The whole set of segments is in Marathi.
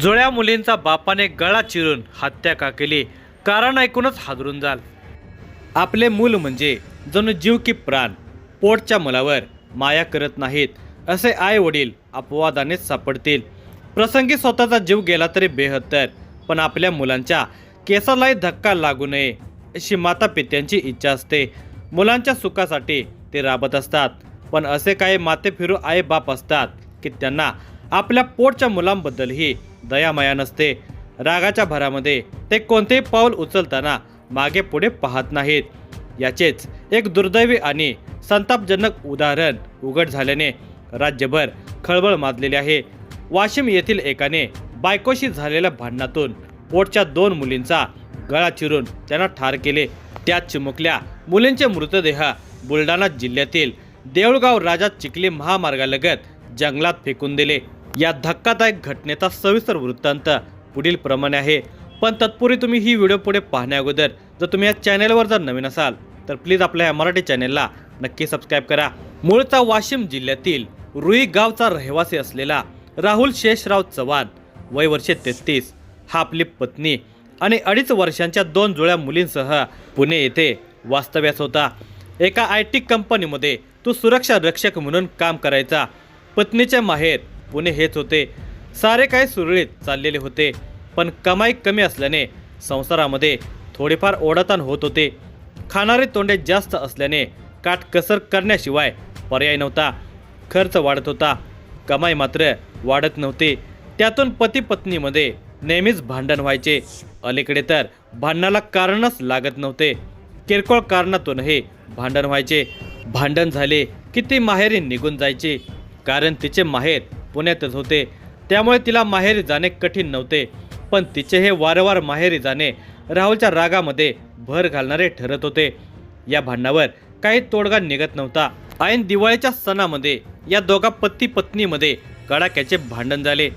जुळ्या मुलींचा बापाने गळा चिरून हत्या का केली? कारण ऐकूनच हादरून जाल. आपले मूल म्हणजे जणू जीव की प्राण पोटच्या मुलावर माया करत नाहीत असे आई वडील अपवादानेच सापडतील. प्रसंगी स्वतःचा जीव गेला तरी बेहत्तर पण आपल्या मुलांच्या केसालाही धक्का लागू नये अशी माता पित्यांची इच्छा असते. मुलांच्या सुखासाठी ते राबत असतात पण असे काही माते फिरू आई बाप असतात की त्यांना आपल्या पोटच्या मुलांबद्दलही दयामाया नसते. रागाच्या भरामध्ये ते कोणतेही पाऊल उचलताना मागे पुढे पाहत नाहीत. याचेच एक दुर्दैवी आणि संतापजनक उदाहरण उघड झाल्याने राज्यभर खळबळ माजलेली आहे. वाशिम येथील एकाने बायकोशी झालेल्या भांडणातून पोटच्या दोन मुलींचा गळा चिरून त्यांना ठार केले. त्यात चिमुकल्या मुलींचे मृतदेह बुलढाणा जिल्ह्यातील देऊळगाव राजा चिखली महामार्गालगत जंगलात फेकून दिले. या धक्कादायक घटनेचा सविस्तर वृत्तांत पुढील प्रमाणे आहे. पण तत्पूर्वी तुम्ही ही व्हिडिओ पुढे पाहण्याअगोदर जर तुम्ही या चॅनेलवर जर नवीन असाल तर प्लीज आपल्या या मराठी चॅनेलला नक्की सबस्क्राईब करा. मूळचा वाशिम जिल्ह्यातील रुई गावचा रहिवासी असलेला राहुल शेषराव चव्हाण वय वर्षे तेहतीस. हा आपली पत्नी आणि अडीच वर्षांच्या दोन जुळ्या मुलींसह पुणे येथे वास्तव्यास होता. एका आय टी कंपनीमध्ये तो सुरक्षा रक्षक म्हणून काम करायचा. पत्नीच्या माहेर पुणे हेच होते. सारे काही सुरळीत चाललेले होते पण कमाई कमी असल्याने संसारामध्ये थोडेफार ओढाताण होत होते. खाणारे तोंडे जास्त असल्याने काटकसर करण्याशिवाय पर्याय नव्हता. खर्च वाढत होता. कमाई मात्र वाढत नव्हते. त्यातून पती पत्नीमध्ये नेहमीच भांडण व्हायचे. अलीकडे तर भांडणाला कारणच लागत नव्हते. किरकोळ कारणातूनही भांडण व्हायचे. भांडण झाले की ती माहेरी निघून जायची. कारण तिचे माहेर पुण्यातच होते. त्यामुळे तिला माहेरी जाणे कठीण नव्हते. पण तिचे हे वारंवार माहेरी जाणे राहुलच्या रागामध्ये भर घालणारे ठरत होते. या भांडणावर काही तोडगा निघत नव्हता. ऐन दिवाळीच्या सणामध्ये या दोघा पती पत्नीमध्ये कडाक्याचे भांडण झाले.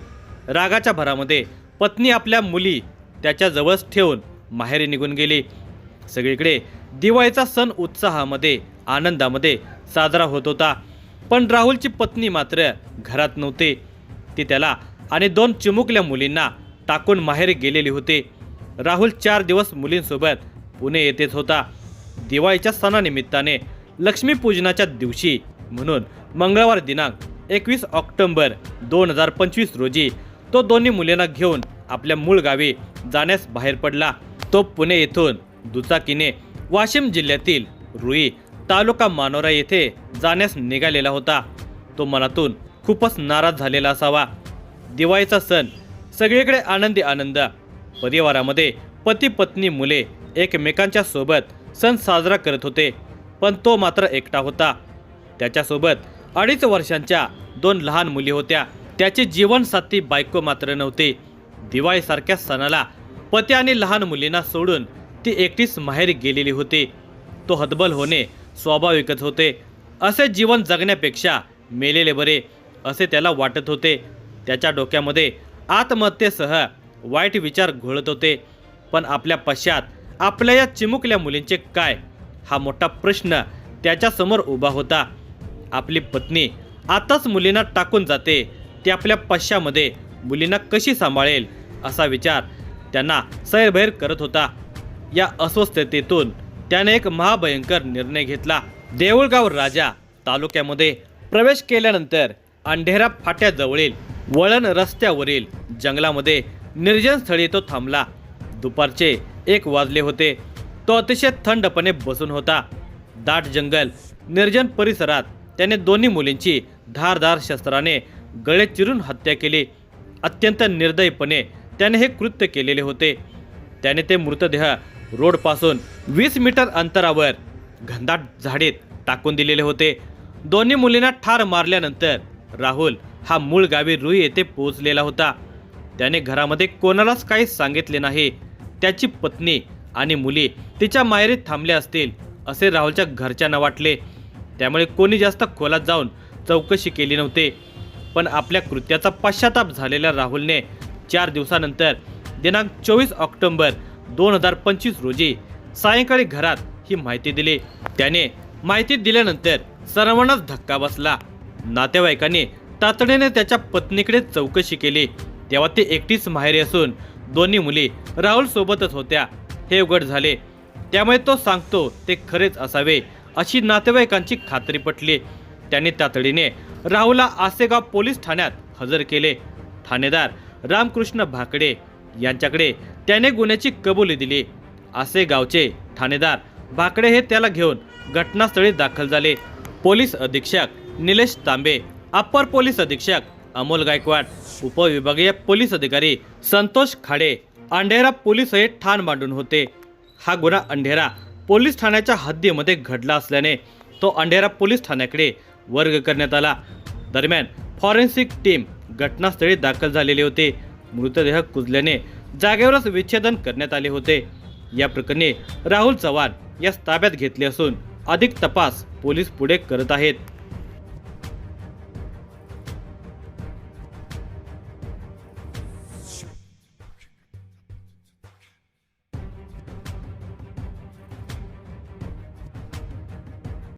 रागाच्या भरामध्ये पत्नी आपल्या मुली त्याच्याजवळच ठेवून माहेरी निघून गेली. सगळीकडे दिवाळीचा सण उत्साहामध्ये आनंदामध्ये साजरा होत होता. पण राहुलची पत्नी मात्र घरात नव्हते. ती त्याला आणि दोन चिमुकल्या मुलींना टाकून माहेरी गेलेले होते. राहुल चार दिवस मुलींसोबत पुणे येतेच होता. दिवाळीच्या सणानिमित्ताने लक्ष्मीपूजनाच्या दिवशी म्हणून मंगळवार दिनांक एकवीस ऑक्टोंबर दोन हजार पंचवीस रोजी तो दोन्ही मुलींना घेऊन आपल्या मूळ गावी जाण्यास बाहेर पडला. तो पुणे येथून दुचाकीने वाशिम जिल्ह्यातील रुई तालुका मानोरा येथे जाण्यास निघालेला होता. तो मनातून खूपच नाराज झालेला असावा. दिवाळीचा सण सगळीकडे आनंदी आनंद. परिवारामध्ये पती पत्नी मुले एकमेकांच्या सोबत सण साजरा करत होते. पण तो मात्र एकटा होता. त्याच्यासोबत अडीच वर्षांच्या दोन लहान मुली होत्या. त्याची जीवनसाथी बायको मात्र नव्हती. दिवाळीसारख्या सणाला पती आणि लहान मुलींना सोडून ती एकटीच माहेरी गेलेली होती. तो हतबल होणे स्वाभाविकच होते. असे जीवन जगण्यापेक्षा मेलेले बरे असे त्याला वाटत होते. त्याच्या डोक्यामध्ये आत्महत्येसह वाईट विचार घोळत होते. पण आपल्या पश्चात आपल्या या चिमुकल्या मुलींचे काय? हा मोठा प्रश्न त्याच्यासमोर उभा होता. आपली पत्नी आताच मुलींना टाकून जाते. ती आपल्या पश्चामध्ये मुलींना कशी सांभाळेल असा विचार त्यांना सैरभैर करत होता. या अस्वस्थतेतून त्याने एक महाभयंकर निर्णय घेतला. देऊळगाव राजा तालुक्यामध्ये प्रवेश केल्यानंतर अंधेरा फाट्याजवळील वळण रस्त्यावरील जंगलामध्ये निर्जन स्थळी तो थांबला. दुपारचे एक वाजले होते. तो अतिशय थंडपणे बसून होता. दाट जंगल निर्जन परिसरात त्याने दोन्ही मुलींची धारधार शस्त्राने गळे चिरून हत्या केली. अत्यंत निर्दयीपणे त्याने हे कृत्य केलेले होते. त्याने ते मृतदेह रोडपासून वीस मीटर अंतरावर घनदाट झाडीत टाकून दिलेले होते. दोन्ही मुलींना ठार मारल्यानंतर राहुल हा मूळ गावी रुई येथे पोहोचलेला होता. त्याने घरामध्ये कोणालाच काही सांगितले नाही. त्याची पत्नी आणि मुली तिच्या माहेरीत थांबल्या असतील असे राहुलच्या घरच्यांना वाटले. त्यामुळे कोणी जास्त खोलात जाऊन चौकशी केली नव्हती. पण आपल्या कृत्याचा पश्चाताप झालेल्या राहुलने चार दिवसानंतर दिनांक चोवीस ऑक्टोबर दोन हजार पंचवीस रोजी सायंकाळी घरात ही माहिती दिली. त्याने माहिती दिल्यानंतर सर्वांनाच धक्का बसला. नातेवाईकांनी तातडीने त्याच्या पत्नीकडे चौकशी केली. तेव्हा ते एकटीच माहेरी असून दोन्ही मुली राहुल सोबतच होत्या. हे उघड झाले. त्यामुळे तो सांगतो ते खरेच असावे अशी नातेवाईकांची खात्री पटली. त्यांनी तातडीने राहुलला आसेगाव पोलीस ठाण्यात हजर केले. ठाणेदार रामकृष्ण भाकडे यांच्याकडे त्याने गुन्ह्याची कबुली दिली. असे गावचे ठाणेदार भाकडे हे त्याला घेऊन घटनास्थळी दाखल झाले. पोलीस अधीक्षक निलेश तांबे अप्पर पोलीस अधीक्षक अमोल गायकवाड उपविभागीय पोलीस अधिकारी संतोष खाडे अंधेरा पोलीस हे ठाण मांडून होते. हा गुन्हा अंढेरा पोलीस ठाण्याच्या हद्दीमध्ये घडला असल्याने तो अंढेरा पोलीस ठाण्याकडे वर्ग करण्यात आला. दरम्यान फॉरेन्सिक टीम घटनास्थळी दाखल झालेली होती. मृतदेह कुजल्याने जागेवरच विच्छेदन करण्यात आले होते. या प्रकरणी राहुल चव्हाण यास ताब्यात घेतले असून अधिक तपास पोलीस पुढे करत आहेत.